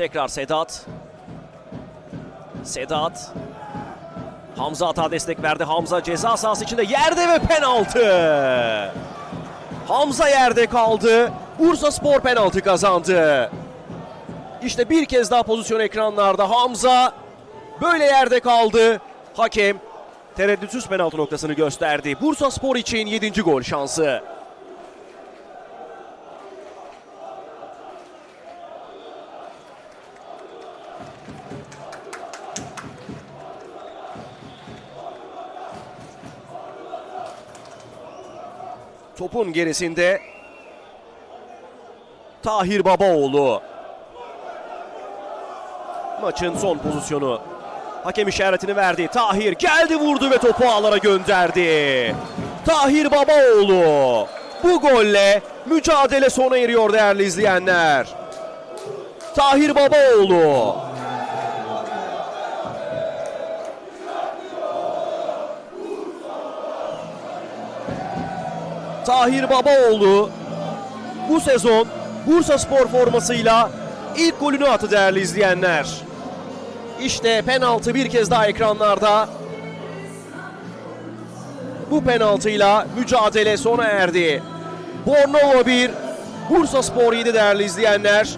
Tekrar Sedat. Sedat. Hamza hata destek verdi. Hamza ceza sahası içinde yerde ve penaltı. Hamza yerde kaldı. Bursa Spor penaltı kazandı. İşte bir kez daha pozisyon ekranlarda Hamza böyle yerde kaldı. Hakem tereddütsüz penaltı noktasını gösterdi. Bursa Spor için 7. gol şansı. Topun gerisinde Tahir Babaoğlu. Maçın son pozisyonu. Hakem işaretini verdi. Tahir geldi vurdu ve topu ağlara gönderdi. Tahir Babaoğlu. Bu golle mücadele sona eriyor değerli izleyenler. Tahir Babaoğlu. Tahir Babaoğlu bu sezon Bursa Spor formasıyla ilk golünü attı değerli izleyenler. İşte penaltı bir kez daha ekranlarda. Bu penaltıyla mücadele sona erdi. Bornova 1, Bursa Spor 7 değerli izleyenler.